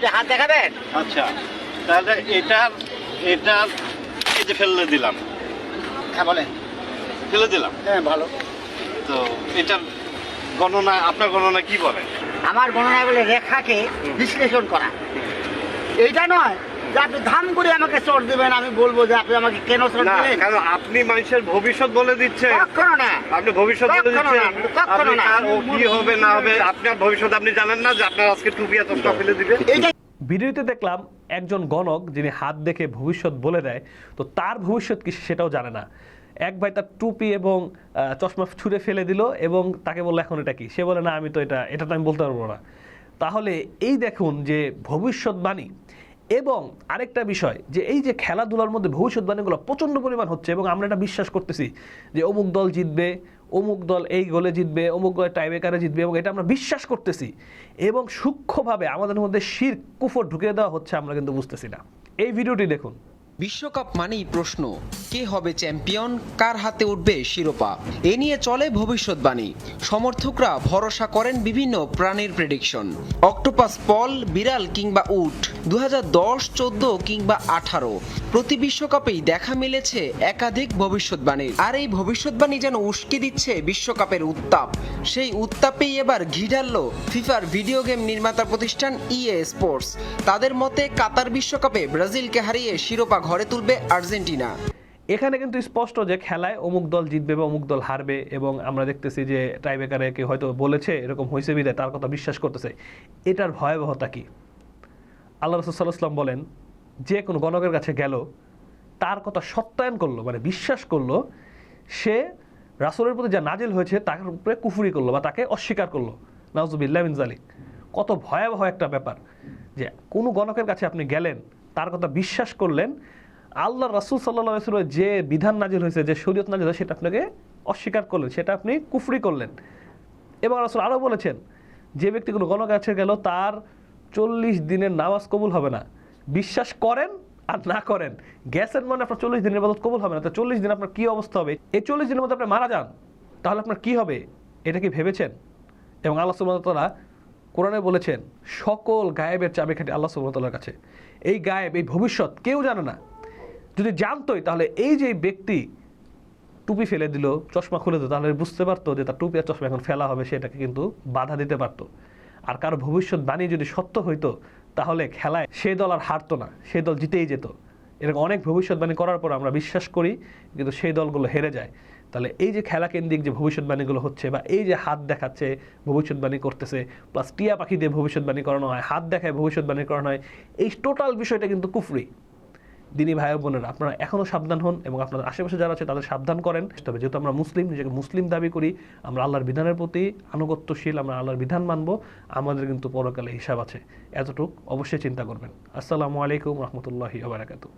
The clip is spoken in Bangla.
আপনি হাত দেখাবেন? আচ্ছা তাহলে এটা এটা এই যে ফেলে দিলাম। হ্যাঁ বলেন। ফেলে দিলাম। হ্যাঁ ভালো। তো এটার গণনা আপনার গণনা কি বলেন আমার গণনা বলে রেখাকে বিশ্লেষণ করা। এইটা নয় যে আপনি ধাম করে আমাকে চোট দিবেন আমি বলব যে আপনি আমাকে কেন চোট না দিলেন? কারণ আপনি মানুষের ভবিষ্যৎ বলে দিচ্ছেন। কখনো না। আপনি ভবিষ্যৎ বলে কখনো দিচ্ছেন। না, কখনো না। কার ও কি হবে না হবে আপনার ভবিষ্যৎ আপনি জানেন না যে আপনার আজকে টুপি এত ফেলে দিবে। ভিডিওতে দেখলাম একজন গণক যিনি হাত দেখে ভবিষ্যৎ বলে দেয় তো তার ভবিষ্যৎ কি সেটাও জানে না। এক ভাই তার টুপি এবং আহ, চশমা ছুঁড়ে ফেলে দিল এবং তাকে বলল এখন এটা কি? সে বলে না আমি তো এটা এটা তো আমি বলতে পারব না। তাহলে এই দেখুন যে ভবিষ্যৎবাণী এবং আরেকটা বিষয় যে এই যে খেলাধুলার মধ্যে ভবিষ্যৎবাণীগুলো প্রচণ্ড পরিমাণ হচ্ছে এবং আমরা এটা বিশ্বাস করতেছি যে অমুক দল জিতবে, অমুক দল এই গোলে জিতবে, অমুক দল টাইবেকারে জিতবে এবং এটা আমরা বিশ্বাস করতেছি এবং সূক্ষ্মভাবে আমাদের মধ্যে শির কুফর ঢুকে দেওয়া হচ্ছে আমরা কিন্তু বুঝতেছি না। এই ভিডিওটি দেখুন। বিশ্বকাপ মানেই প্রশ্ন, কে হবে চ্যাম্পিয়ন, কার হাতে উঠবে শিরোপা? এ নিয়ে চলে ভবিষ্যৎবাণী। সমর্থকরা ভরসা করেন বিভিন্ন প্রাণীর প্রেডিকশন অক্টোপাস পল, বিড়াল কিংবা উট দু হাজার দশ, চোদ্দ কিংবা আঠারো। প্রতি বিশ্বকাপেই দেখা মিলেছে একাধিক ভবিষ্যৎবাণীর আর এই ভবিষ্যৎবাণী যেন উস্কে দিচ্ছে বিশ্বকাপের উত্তাপ। সেই উত্তাপেই এবার ঘি ফিফার ভিডিও গেম নির্মাতা প্রতিষ্ঠান ইএ স্পোর্টস তাদের মতে, কাতার বিশ্বকাপে ব্রাজিলকে হারিয়ে শিরোপা ঘরে তুলবে আর্জেন্টিনা। এখানে কিন্তু স্পষ্ট যে খেলায় অমুক দল জিতবে বা অমুক দল হারবে এবং আমরা দেখতেছি যে টাইবেকারে কেউ হয়তো বলেছে এরকম হয়েছে বিদায়, তার কথা বিশ্বাস করতেছে। এটার ভয়াবহতা কি? আল্লাহ রসুল্লাহাম বলেন, যে কোনো গণকের কাছে গেল, তার কথা সত্যায়ন করল মানে বিশ্বাস করল, সে রাসুলের প্রতি যা নাজিল হয়েছে তার উপরে কুফুরি করল বা তাকে অস্বীকার করল। নাজুবিল্লাহ মিন জালিক কত ভয়াবহ একটা ব্যাপার যে কোনো গণকের কাছে আপনি গেলেন, তার কথা বিশ্বাস করলেন আল্লাহ রাসুল সাল্লাহ যে বিধান নাজিল হয়েছে, যে শরীয়ত নাজিল হয়েছে, সেটা আপনাকে অস্বীকার করলেন, সেটা আপনি কুফরি করলেন। এবং রাসুল আরও বলেছেন, যে ব্যক্তি কোনো গণক কাছে গেল, তার চল্লিশ দিনের নামাজ কবুল হবে না। বিশ্বাস করেন আর না করেন। গ্যাসের মানে আপনার চল্লিশ দিনের মধ্যে কবুল হবে না। তো চল্লিশ দিন আপনার কী অবস্থা হবে? এই চল্লিশ দিনের মধ্যে আপনি মারা যান, তাহলে আপনার কি হবে? এটা কি ভেবেছেন? এবং আল্লাহ সুমতলা কোরআনে বলেছেন, সকল গায়েবের চাবিকাঠি আল্লাহ সুমতলার কাছে। এই গায়েব, এই ভবিষ্যৎ কেউ জানে না। যদি জানতোই, তাহলে এই যে ব্যক্তি টুপি ফেলে দিল, চশমা খুলে দিল, তাহলে বুঝতে পারতো যে তার টুপি আর চশমা এখন ফেলা হবে, সেটাকে কিন্তু বাধা দিতে পারতো। আর কারও ভবিষ্যৎবাণী যদি সত্য হইতো, তাহলে খেলায় সেই দল আর হারতো না সেই দল জিতেই যেত। এরকম অনেক ভবিষ্যৎবাণী করার পর আমরা বিশ্বাস করি, কিন্তু সেই দলগুলো হেরে যায়। তাহলে এই যে খেলা কেন্দ্রিক যে ভবিষ্যৎবাণীগুলো হচ্ছে, বা এই যে হাত দেখাচ্ছে ভবিষ্যৎবাণী করতেছে প্লাস টিয়া পাখি দিয়ে ভবিষ্যৎবাণী করানো হয়, হাত দেখায় ভবিষ্যৎবাণী করানো হয়, এই টোটাল বিষয়টা কিন্তু কুফরি। দিনী ভাই বোনেরা, আপনারা এখনও সাবধান হন এবং আপনাদের আশেপাশে যারা আছে তাদের সাবধান করেন। তবে যেহেতু আমরা মুসলিম, নিজেকে মুসলিম দাবি করি, আমরা আল্লাহর বিধানের প্রতি আনুগত্যশীল, আমরা আল্লাহর বিধান মানব, আমাদের কিন্তু পরকালে হিসাব আছে। এতটুক, অবশ্যই চিন্তা করবেন। আসসালামু আলাইকুম রহমতুল্লাহি আবরাকাতু